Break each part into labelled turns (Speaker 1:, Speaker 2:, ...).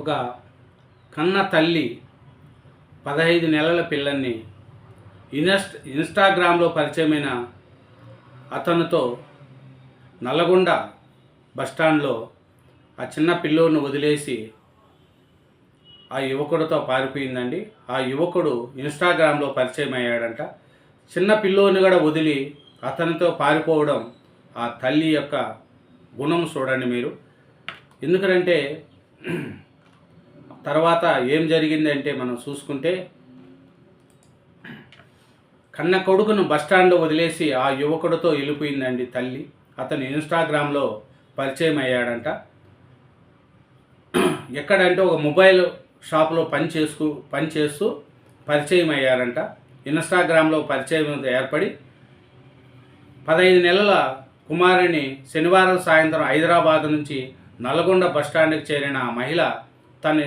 Speaker 1: ఒక కన్న తల్లి పదహైదు నెలల పిల్లల్ని ఇన్స్ట్ ఇన్స్టాగ్రామ్లో పరిచయమైన అతనితో నల్లగొండ బస్టాండ్లో ఆ చిన్న పిల్లోడిని వదిలేసి ఆ యువకుడితో పారిపోయిందండి. ఆ యువకుడు ఇన్స్టాగ్రామ్లో పరిచయం అయ్యాడంట చిన్న పిల్లోని కూడా వదిలి అతనితో పారిపోవడం ఆ తల్లి యొక్క గుణం చూడండి మీరు. ఎందుకంటే తర్వాత ఏం జరిగింది అంటే మనం చూసుకుంటే కన్న కొడుకును బస్టాండ్లో వదిలేసి ఆ యువకుడితో వెళ్ళిపోయిందండి తల్లి. అతను ఇన్స్టాగ్రామ్లో పరిచయం అయ్యాడంట. ఎక్కడంటే ఒక మొబైల్ షాప్లో పని చేసుకు పని చేస్తూ పరిచయం అయ్యారంట ఇన్స్టాగ్రామ్లో పరిచయం ఏర్పడి పదహైదు నెలల కుమారుని శనివారం సాయంత్రం హైదరాబాద్ నుంచి నల్గొండ బస్టాండ్కి చేరిన ఆ మహిళ తన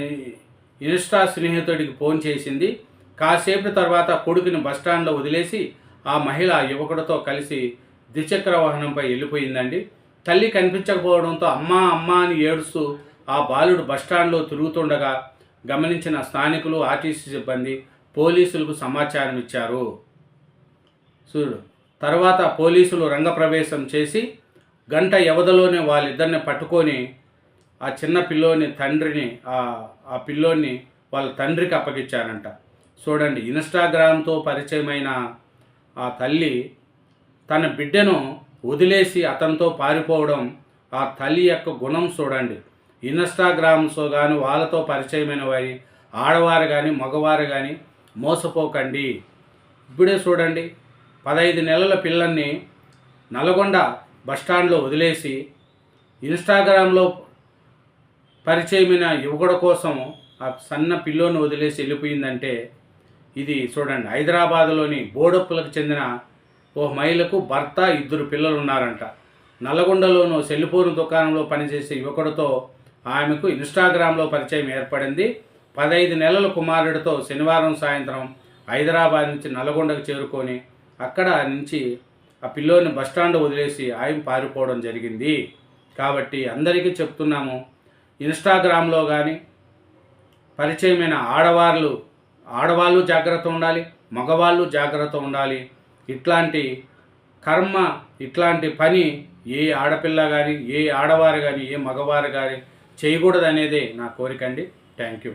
Speaker 1: ఇన్స్టా స్నేహితుడికి ఫోన్ చేసింది. కాసేపు తర్వాత కొడుకుని బస్టాండ్లో వదిలేసి ఆ మహిళ యువకుడితో కలిసి ద్విచక్ర వాహనంపై వెళ్ళిపోయిందండి. తల్లి కనిపించకపోవడంతో అమ్మా అమ్మా అని ఏడుస్తూ ఆ బాలుడు బస్టాండ్లో తిరుగుతుండగా గమనించిన స్థానికులు ఆర్టీసీ సిబ్బంది పోలీసులకు సమాచారం ఇచ్చారు. చూడు తర్వాత పోలీసులు రంగప్రవేశం చేసి గంట వ్యవధిలోనే వాళ్ళిద్దరిని పట్టుకొని ఆ చిన్న పిల్లోని తండ్రిని ఆ ఆ పిల్లోని వాళ్ళ తండ్రికి అప్పగించారంట. చూడండి ఇన్స్టాగ్రామ్తో పరిచయమైన ఆ తల్లి తన బిడ్డను వదిలేసి అతనితో పారిపోవడం ఆ తల్లి యొక్క గుణం చూడండి. ఇన్స్టాగ్రామ్స్ కానీ వాళ్ళతో పరిచయమైన వారి ఆడవారు కానీ మగవారు కానీ మోసపోకండి. ఇప్పుడే చూడండి పదహైదు నెలల పిల్లల్ని నల్గొండ బస్టాండ్లో వదిలేసి ఇన్స్టాగ్రామ్లో పరిచయమైన యువకుడు కోసం ఆ సన్న పిల్లోని వదిలేసి వెళ్ళిపోయిందంటే ఇది చూడండి. హైదరాబాద్లోని బోడప్పులకు చెందిన ఓ మహిళకు భర్త ఇద్దరు పిల్లలు ఉన్నారంట నల్గొండలోను సెల్ఫోన్ దుకాణంలో పనిచేసే యువకుడితో ఆమెకు ఇన్స్టాగ్రామ్లో పరిచయం ఏర్పడింది. పదహైదు నెలల కుమారుడితో శనివారం సాయంత్రం హైదరాబాద్ నుంచి నల్గొండకు చేరుకొని అక్కడ నుంచి ఆ పిల్లోని బస్టాండ్ వదిలేసి ఆయన పారిపోవడం జరిగింది. కాబట్టి అందరికీ చెప్తున్నాము ఇన్స్టాగ్రామ్లో కానీ పరిచయమైన ఆడవాళ్ళు ఆడవాళ్ళు జాగ్రత్త ఉండాలి మగవాళ్ళు జాగ్రత్త ఉండాలి. ఇట్లాంటి కర్మ ఇట్లాంటి పని ఏ ఆడపిల్ల కానీ ఏ ఆడవారు కానీ ఏ మగవారు కానీ చేయకూడదు అనేదే నా కోరిక అండి. Thank you.